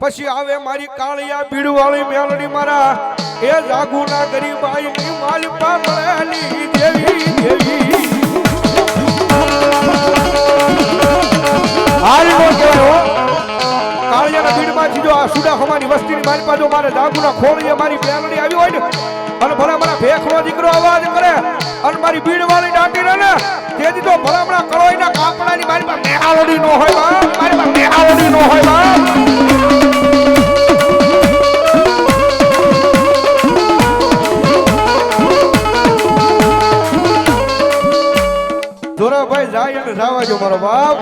પછી આવે મારી કાળિયા ભીડવાળી મેલડી મારા, એ જાગુના ગરીબાઈ ની માલિકા મળેલી દેવી જો આ સુડાખમાની વસ્તીની મારી પાછો મારે જાગુના ખોળીએ મારી મેલડી આવી હોય ને, અને ભલા મારા ભેખનો દીકરો અવાજ કરે, અને મારી ભીડવાળી દાટી રહે ને, તેથી તો ભલા મારા કળોઈના કાપડાની મારી પાસે મેહાવડી નો હોય મારી પાસે મેહાવડી નો હોય અને જવા જો મારો બાપ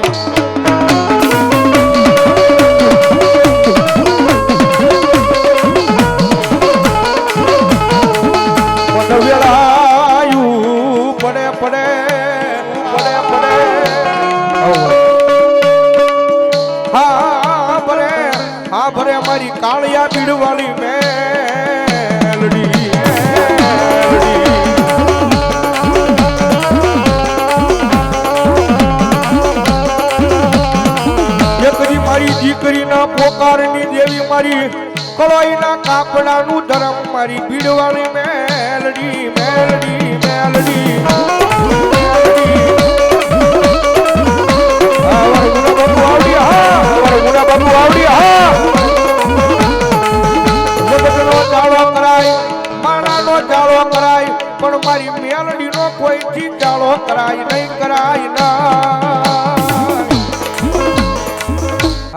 પડે પડે દીકરીના પોકારની દેવી મારી કળોઈના કાપડાનું ધરમ મારી ભીડવાળી મેલડી મેલડી મેલડી. પણ મારી મેલડીનો કોઈથી જાળો કરાય, નહીં કરાય ના.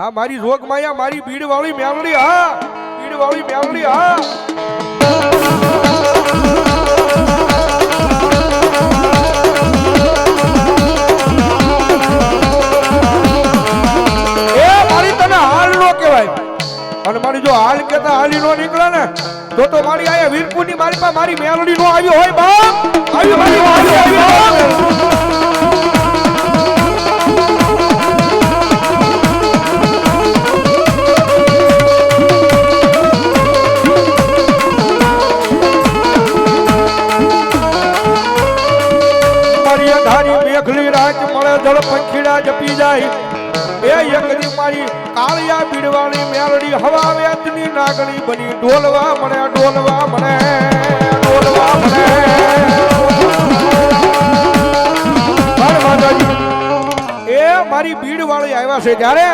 હા, મારી રોગ માયા, મારી ભીડ વાળી મેલડી હા. ભીડ વાળી મેલડી હા અને મારી જો હાલ કેતા હાલી નો નીકળે ને, તો તો મારી આયા વીરપુરની મારી પાસે મારી મેલડી નો આવ્યો હોય બાપ. પંખીડા જપી જાય. એ યકરી મારી કાળિયા પીડવાળી મેલડી હવા વેતની નાગણી બની. ડોલવા મને ડોલવા મને ડોલવા મને એ મારી ભીડ વાળી આવ્યા છે ત્યારે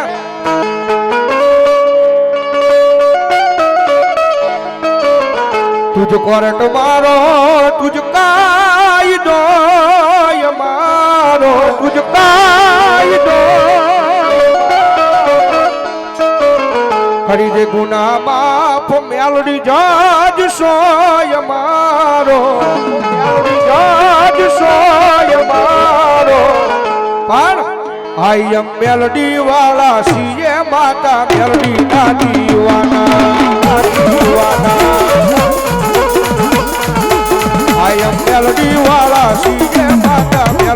તુજ કોરટ મારો તુજ કાયદો મારો તુજ કાયદો ખરી જે ગુના બાપ મેલડી જાજ સોય મારો. મેલડી જાજ સોય મારો. પણ આઈ એમ મેલડી વાળા સીએ માતા મેલડી ના દીવાના. દીવાના. I am melody વાળા સીએ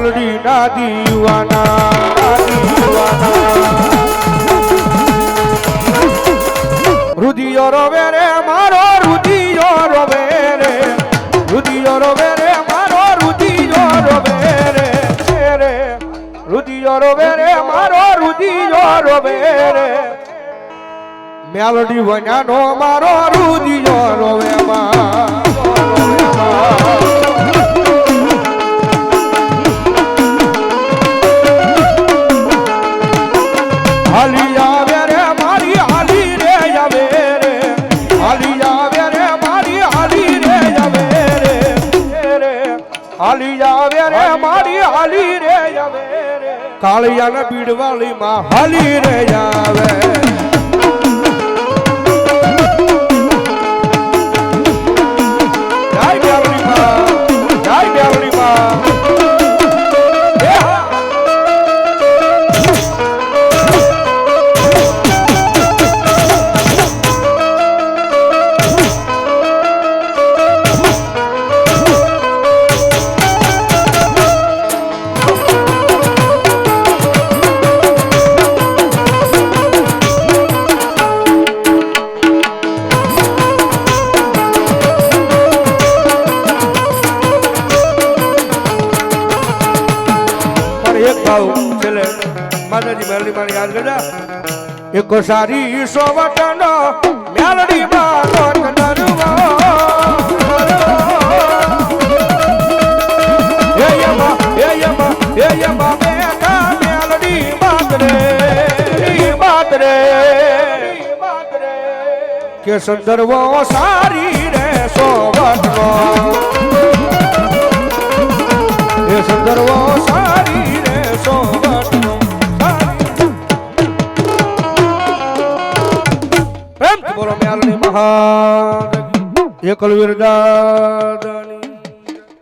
મેલડી ના દીવાના રુદિયો રોવે રે મારો રુદિયો રોવે રે રુદિયો રોવે રે મારો રુદિયો રોવે રે રે રુદિયો રોવે રે મારો રુદિયો રોવે રે મેલડી વняનો મારો રુદિયો રોવે માં હાલી આવે રે મારી હાલી રે આવે રે. કાળિયાના પીડવાળી માં હાલી રે આવે ભાવ છેલ્લે માતાજી મેલડી મારી યાદ કરજા. એક સારી સોવટનો મેલડી માં લોટ નરવો એ યમા એ યમા એ યમા બેઠા મેલડી માતરે માતરે કે સંદર્ભો સારી રે સોવટનો. એ સારી પ્રેમ એકલવીર દાદા